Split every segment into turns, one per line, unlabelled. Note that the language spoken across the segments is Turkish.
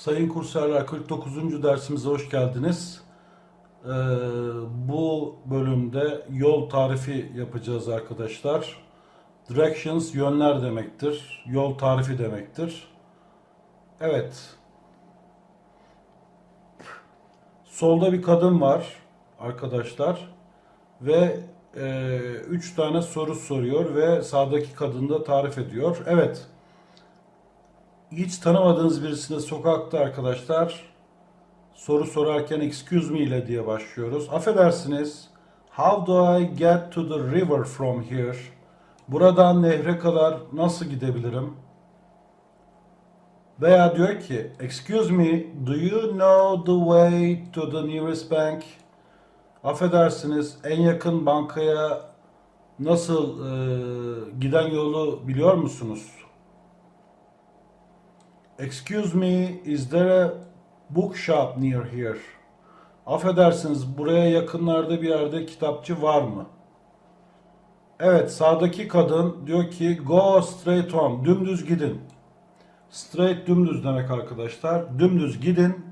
Sayın kursiyerler 49. dersimize hoş geldiniz. Ee, bu bölümde yol tarifi yapacağız arkadaşlar. Directions yönler demektir. Yol tarifi demektir. Evet. Solda bir kadın var arkadaşlar ve e, üç tane soru soruyor ve sağdaki kadın da tarif ediyor. Evet. Hiç tanımadığınız birisine sokakta arkadaşlar soru sorarken excuse me ile diye başlıyoruz. Affedersiniz. How do I get to the river from here? Buradan nehre kadar nasıl gidebilirim? Veya diyor ki excuse me do you know the way to the nearest bank? Affedersiniz en yakın bankaya nasıl e, giden yolu biliyor musunuz? Excuse me, is there a bookshop near here? Affedersiniz, buraya yakınlarda bir yerde kitapçı var mı? Evet, sağdaki kadın diyor ki go straight on, dümdüz gidin. Straight dümdüz demek arkadaşlar. Dümdüz gidin.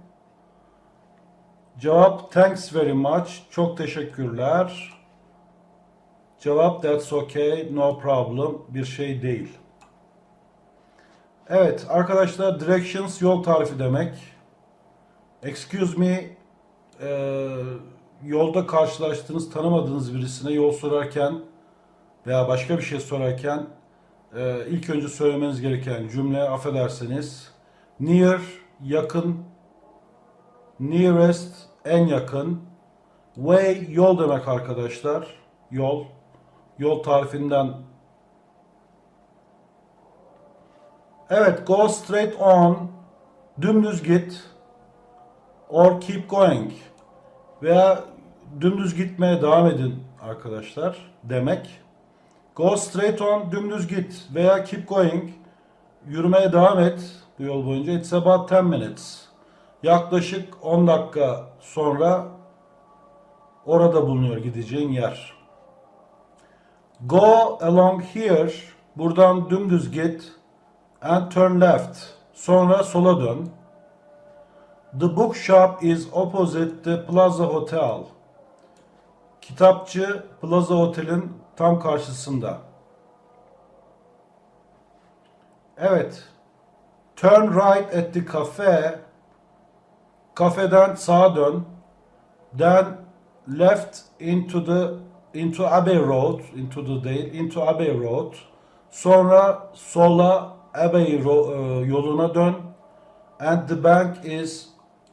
Cevap thanks very much, çok teşekkürler. Cevap that's okay, no problem, bir şey değil. Evet arkadaşlar directions yol tarifi demek. Excuse me e, yolda karşılaştığınız tanımadığınız birisine yol sorarken veya başka bir şey sorarken e, ilk önce söylemeniz gereken cümle affedersiniz. Near yakın nearest en yakın way yol demek arkadaşlar. Yol yol tarifinden Evet, go straight on. Dümdüz git. Or keep going. Veya dümdüz gitmeye devam edin arkadaşlar demek. Go straight on, dümdüz git. Veya keep going. Yürümeye devam et bu yol boyunca. It's about 10 minutes. Yaklaşık 10 dakika sonra orada bulunuyor gideceğin yer. Go along here. Buradan dümdüz git and turn left. Sonra sola dön. The bookshop is opposite the Plaza Hotel. Kitapçı Plaza Otel'in tam karşısında. Evet. Turn right at the cafe. Kafeden sağa dön. Then left into the into Abbey Road, into the değil, into Abbey Road. Sonra sola Abbey e, yoluna dön. And the bank is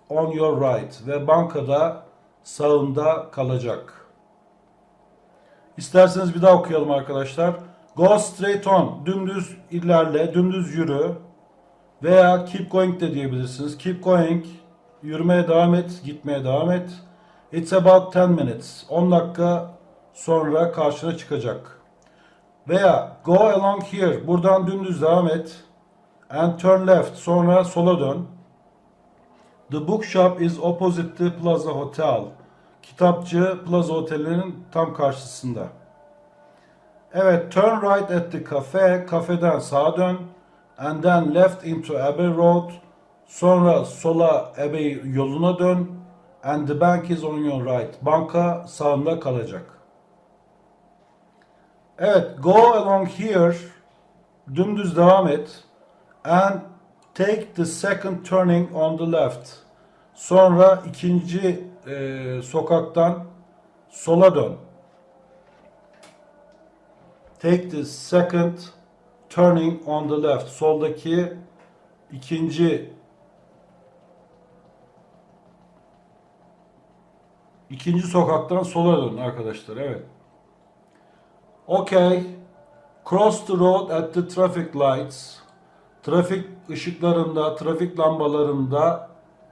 on your right. Ve bankada sağında kalacak. İsterseniz bir daha okuyalım arkadaşlar. Go straight on. Dümdüz ilerle, dümdüz yürü. Veya keep going de diyebilirsiniz. Keep going. Yürümeye devam et, gitmeye devam et. It's about 10 minutes. 10 dakika sonra karşına çıkacak. Veya go along here. Buradan dümdüz devam et. And turn left. Sonra sola dön. The bookshop is opposite the Plaza Hotel. Kitapçı Plaza Oteli'nin tam karşısında. Evet, turn right at the cafe. Kafeden sağa dön. And then left into Abbey Road. Sonra sola Abbey yoluna dön. And the bank is on your right. Banka sağında kalacak. Evet, go along here. Dümdüz devam et. And take the second turning on the left. Sonra ikinci e, sokaktan sola dön. Take the second turning on the left. Soldaki ikinci ikinci sokaktan sola dön arkadaşlar. Evet. Okay. Cross the road at the traffic lights. Trafik ışıklarında, trafik lambalarında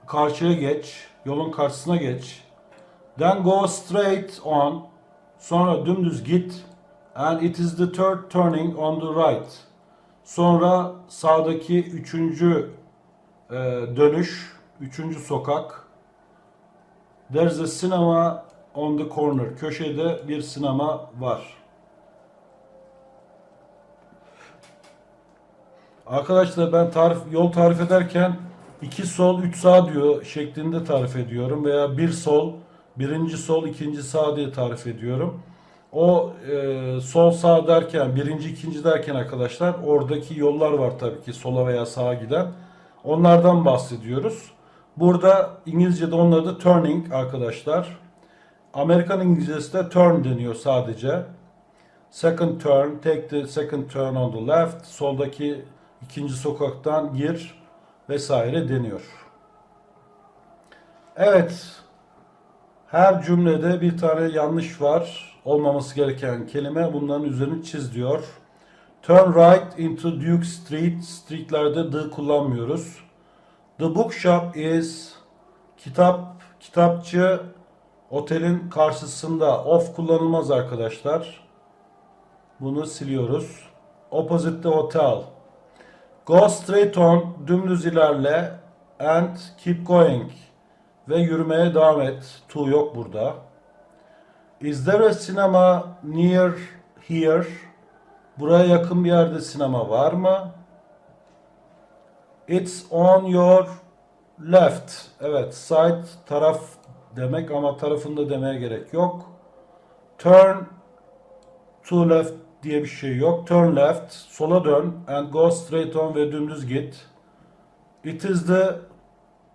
karşıya geç. Yolun karşısına geç. Then go straight on. Sonra dümdüz git. And it is the third turning on the right. Sonra sağdaki üçüncü e, dönüş, üçüncü sokak. There's a cinema on the corner. Köşede bir sinema var. Arkadaşlar ben tarif yol tarif ederken iki sol, üç sağ diyor şeklinde tarif ediyorum veya bir sol, birinci sol, ikinci sağ diye tarif ediyorum. O e, sol sağ derken, birinci ikinci derken arkadaşlar oradaki yollar var tabii ki sola veya sağa giden. Onlardan bahsediyoruz. Burada İngilizce'de onun adı turning arkadaşlar. Amerikan İngilizcesi de turn deniyor sadece. Second turn, take the second turn on the left. Soldaki ikinci sokaktan gir vesaire deniyor. Evet. Her cümlede bir tane yanlış var. Olmaması gereken kelime. Bunların üzerini çiz diyor. Turn right into Duke Street. Streetlerde the kullanmıyoruz. The bookshop is kitap, kitapçı otelin karşısında. Off kullanılmaz arkadaşlar. Bunu siliyoruz. Opposite the hotel. Go straight on, dümdüz ilerle and keep going ve yürümeye devam et. To yok burada. Is there a cinema near here? Buraya yakın bir yerde sinema var mı? It's on your left. Evet, side taraf demek ama tarafında demeye gerek yok. Turn to left diye bir şey yok. Turn left, sola dön and go straight on ve dümdüz git. It is the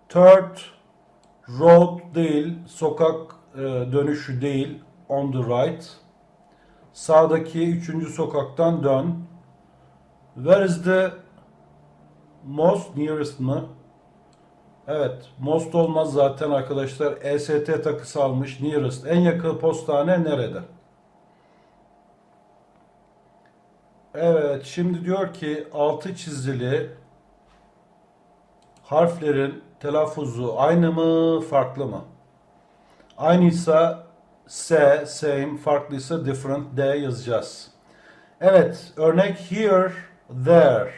third road değil, sokak e, dönüşü değil, on the right. Sağdaki üçüncü sokaktan dön. Where is the most nearest mı? Evet, most olmaz zaten arkadaşlar. EST takısı almış. Nearest. En yakın postane nerede? Evet, şimdi diyor ki altı çizili harflerin telaffuzu aynı mı, farklı mı? Aynıysa S, same, farklıysa different, D yazacağız. Evet, örnek here, there.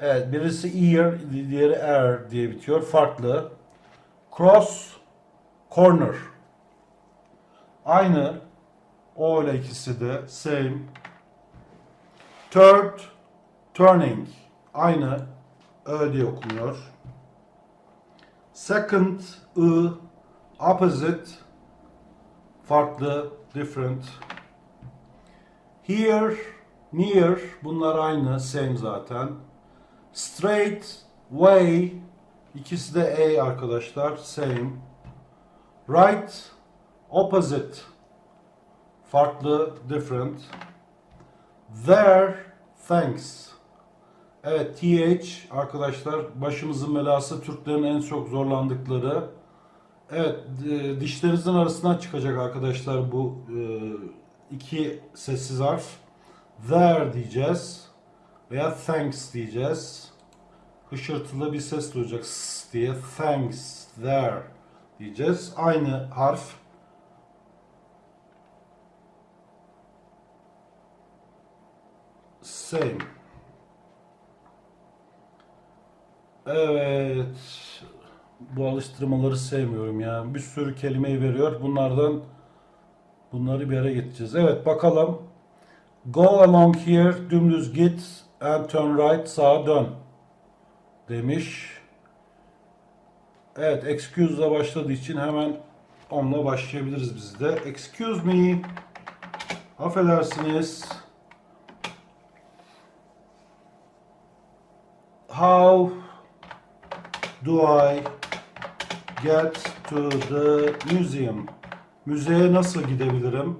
Evet, birisi ear, diğeri er diye bitiyor. Farklı. Cross, corner. Aynı. O ile ikisi de same. Third, turning. Aynı. Ö diye okunuyor. Second, I. Opposite. Farklı. Different. Here, near. Bunlar aynı. Same zaten. Straight, way. İkisi de A arkadaşlar. Same. Right, opposite. Farklı. Different. There, thanks. Evet, TH arkadaşlar başımızın belası Türklerin en çok zorlandıkları. Evet, e, dişlerinizin arasından çıkacak arkadaşlar bu e, iki sessiz harf. There diyeceğiz veya thanks diyeceğiz. Hışırtılı bir ses duyacak s diye thanks there diyeceğiz. Aynı harf. Same. Evet. Bu alıştırmaları sevmiyorum ya. Bir sürü kelimeyi veriyor. Bunlardan bunları bir yere getireceğiz. Evet bakalım. Go along here. Dümdüz git. And turn right. Sağa dön. Demiş. Evet. Excuse ile başladığı için hemen onunla başlayabiliriz biz de. Excuse me. Affedersiniz. How do I get to the museum? Müzeye nasıl gidebilirim?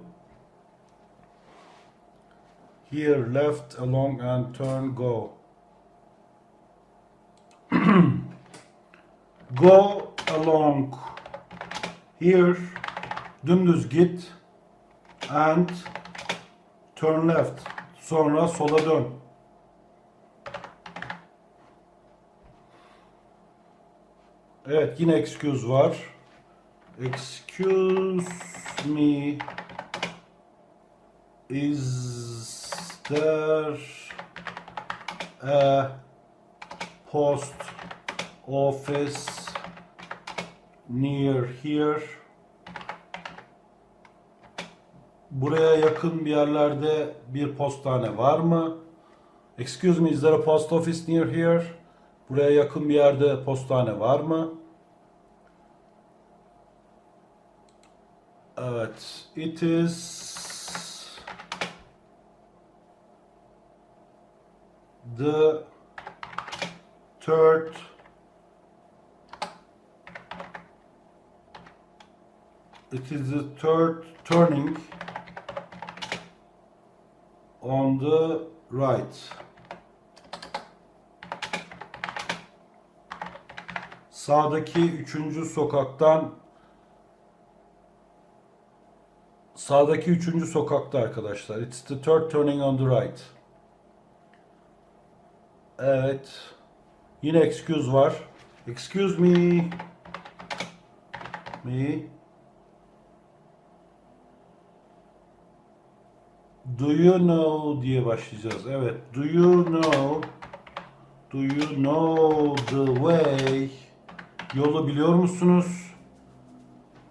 Here, left, along and turn, go. go along. Here, dümdüz git. And turn left. Sonra sola dön. Evet yine excuse var. Excuse me. Is there a post office near here? Buraya yakın bir yerlerde bir postane var mı? Excuse me, is there a post office near here? Buraya yakın bir yerde postane var mı? Evet. It is the third it is the third turning on the right. Sağdaki üçüncü sokaktan sağdaki üçüncü sokakta arkadaşlar. It's the third turning on the right. Evet. Yine excuse var. Excuse me. Me. Do you know diye başlayacağız. Evet. Do you know Do you know the way? Yolu biliyor musunuz?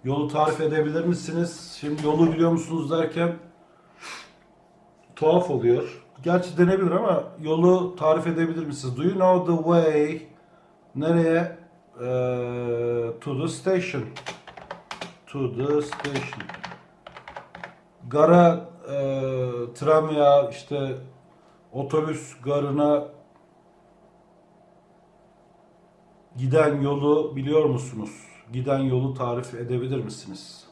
Yolu tarif edebilir misiniz? Şimdi yolu biliyor musunuz derken tuhaf oluyor. Gerçi denebilir ama yolu tarif edebilir misiniz? Do you know the way? Nereye? Ee, to the station. To the station. Gara e, tram ya işte otobüs garına giden yolu biliyor musunuz? Giden yolu tarif edebilir misiniz?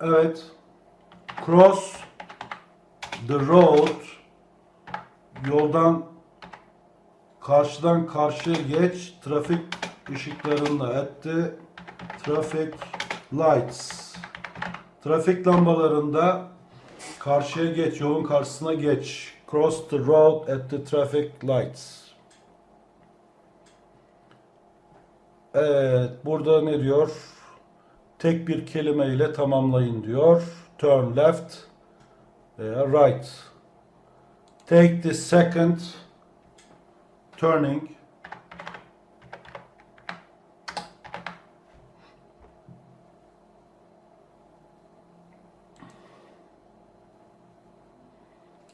Evet. Cross the road yoldan karşıdan karşıya geç. Trafik ışıklarında the traffic lights. Trafik lambalarında karşıya geç yolun karşısına geç. Cross the road at the traffic lights Evet burada ne diyor tek bir kelime ile tamamlayın diyor turn left veya right take the second turning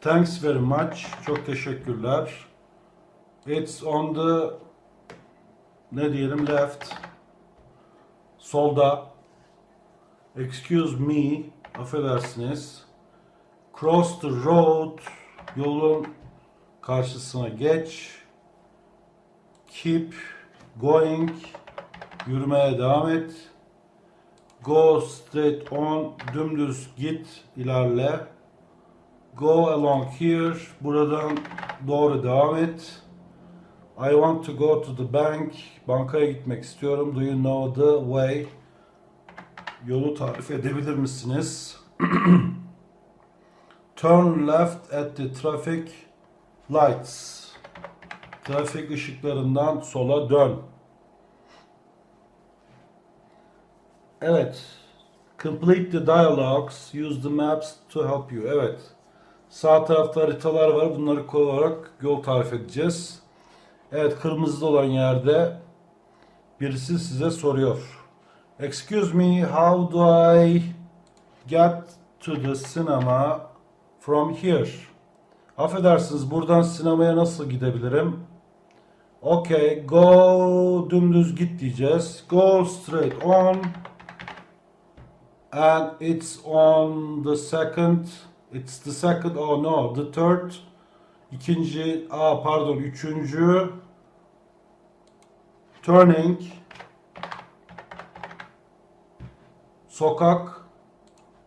Thanks very much. Çok teşekkürler. It's on the ne diyelim left. Solda. Excuse me. Affedersiniz. Cross the road. Yolun karşısına geç. Keep going. Yürümeye devam et. Go straight on. Dümdüz git. ilerle. Go along here. Buradan doğru devam et. I want to go to the bank. Bankaya gitmek istiyorum. Do you know the way? Yolu tarif edebilir misiniz? Turn left at the traffic lights. Trafik ışıklarından sola dön. Evet. Complete the dialogues. Use the maps to help you. Evet. Sağ tarafta haritalar var. Bunları kullanarak yol tarif edeceğiz. Evet kırmızı olan yerde birisi size soruyor. Excuse me, how do I get to the cinema from here? Affedersiniz buradan sinemaya nasıl gidebilirim? Okay, go dümdüz git diyeceğiz. Go straight on. And it's on the second It's the second, oh no, the third. İkinci, aa pardon, üçüncü. Turning. Sokak.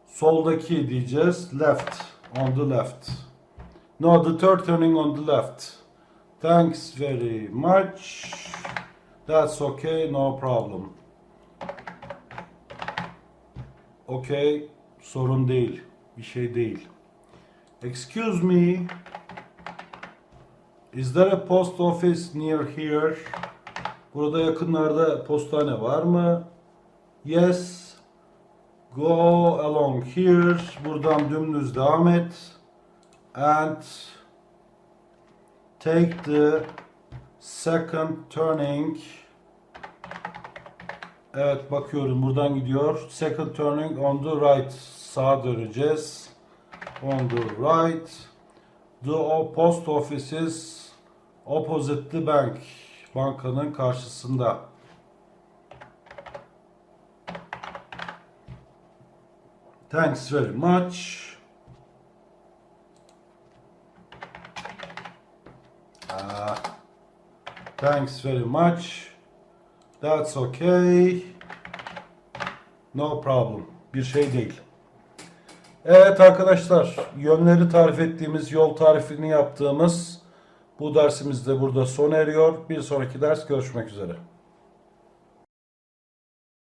Soldaki diyeceğiz. Left. On the left. No, the third turning on the left. Thanks very much. That's okay, no problem. Okay, sorun değil. Bir şey değil. Excuse me. Is there a post office near here? Burada yakınlarda postane var mı? Yes. Go along here. Buradan dümdüz devam et. And take the second turning. Evet bakıyorum buradan gidiyor. Second turning on the right. Sağa döneceğiz. On the right. The post office is opposite bank. Bankanın karşısında. Thanks very much. Ah, thanks very much. That's okay. No problem. Bir şey değil. Evet arkadaşlar, yönleri tarif ettiğimiz, yol tarifini yaptığımız bu dersimiz de burada sona eriyor. Bir sonraki ders görüşmek üzere.